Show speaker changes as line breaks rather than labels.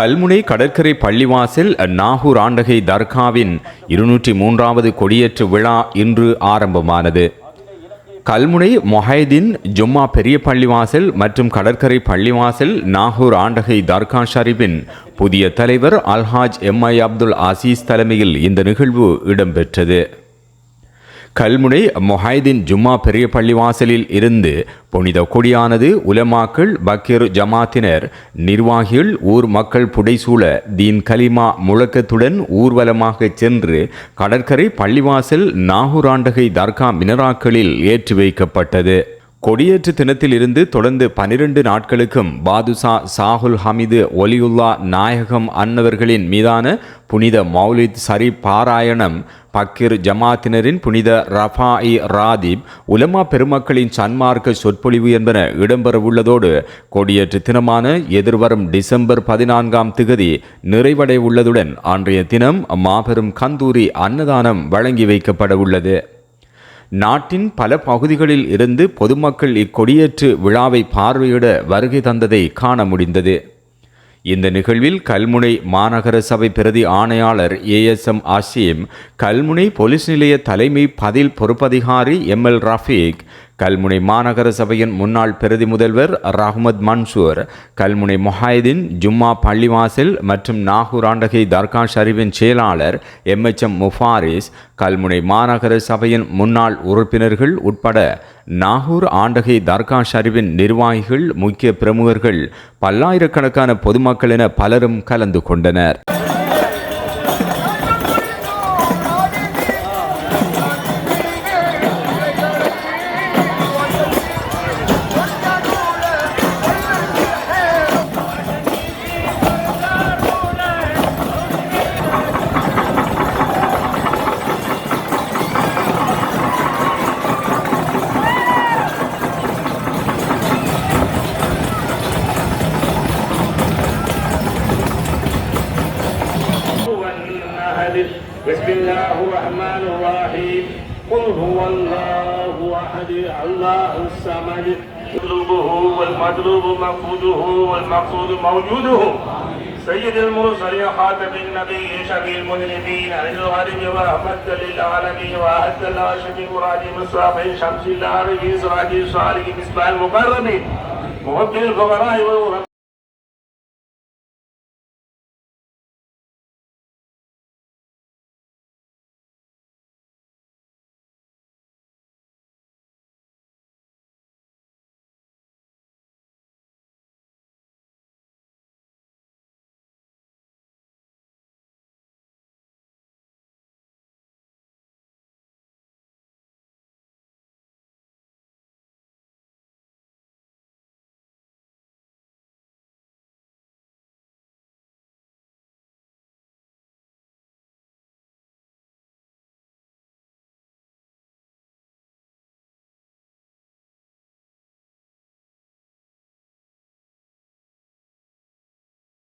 கல்முனை கடற்கரை பள்ளிவாசல் நாகூர் ஆண்டகை தர்காவின் இருநூற்றி மூன்றாவது கொடியேற்று விழா இன்று ஆரம்பமானது. கல்முனை மொஹைதீன் ஜும்மா பெரிய பள்ளிவாசல் மற்றும் கடற்கரை பள்ளிவாசல் நாகூர் ஆண்டகை தர்கா ஷரீபின் புதிய தலைவர் அல்ஹாஜ் எம்ஐ அப்துல் அசீஸ் தலைமையில் இந்த நிகழ்வு இடம்பெற்றது. கல்முனை மொஹைதீன் ஜும்மா பெரிய பள்ளிவாசலில் இருந்து புனித கொடியானது உலமாக்கள் பக்கீர் ஜமாத்தினர் நிர்வாகிகள் ஊர் மக்கள் புடைசூழ தீன் கலிமா முழக்கத்துடன் ஊர்வலமாக சென்று கடற்கரை பள்ளிவாசல் நாகூராண்டகை தர்கா மினராக்களில் ஏற்றி வைக்கப்பட்டது. கொடியேற்று தினத்தில் இருந்து தொடர்ந்து பனிரெண்டு நாட்களுக்கும் பாதுசா சாகுல் ஹமிது ஒலியுல்லா நாயகம் அன்னவர்களின் மீதான புனித மௌலித் சரி பாராயணம் பக்கிர் ஜமாத்தினரின் புனித ரஃபா இ ராதிப் உலமா பெருமக்களின் சன்மார்க்க சொற்பொழிவு என்பன இடம்பெறவுள்ளதோடு கொடியேற்று தினமான எதிர்வரும் டிசம்பர் பதினான்காம் திகதி நிறைவடைய உள்ளதுடன் அன்றைய தினம் மாபெரும் கந்தூரி அன்னதானம் வழங்கி வைக்கப்பட உள்ளது நாட்டின் பல பகுதிகளில் இருந்து பொதுமக்கள் இக்கொடியேற்று விழாவை பார்வையிட வருகை தந்ததை காண முடிந்தது. இந்த நிகழ்வில் கல்முனை மாநகர சபை பிரதி ஆணையாளர் ஏஎஸ்எம் ஆசிம் கல்முனை போலீஸ் நிலைய தலைமை பதில் பொறுப்பதிகாரி எம் எல் ரஃபீக் கல்முனை மாநகர சபையின் முன்னாள் பிரதி முதல்வர் ரஹ்மத் மன்சூர் கல்முனை மொஹாயதீன் ஜும்மா பள்ளிவாசல் மற்றும் நாகூர் ஆண்டகை தர்கா ஷரீஃபின் செயலாளர் M H M Mufaris Kalmunai மாநகர சபையின் முன்னாள் உறுப்பினர்கள் உட்பட நாகூர் ஆண்டகை தர்கா ஷரீஃபின் நிர்வாகிகள் முக்கிய பிரமுகர்கள் பல்லாயிரக்கணக்கான பொதுமக்கள் என பலரும் கலந்து கொண்டனர்.
بسم الله الرحمن الرحيم. قل هو الله أحد الله الصمد. مطلوبه والمطلوب مقصوده والمقصود موجوده. سيد المرسلين خاتم النبي شفيع المذنبين عن الغرب ورحمة للعالمين وأهد الله شفيع مراد مصراف شمس العربي سراج الصالح مصباح المقربين. مغفر الفقراء والغرب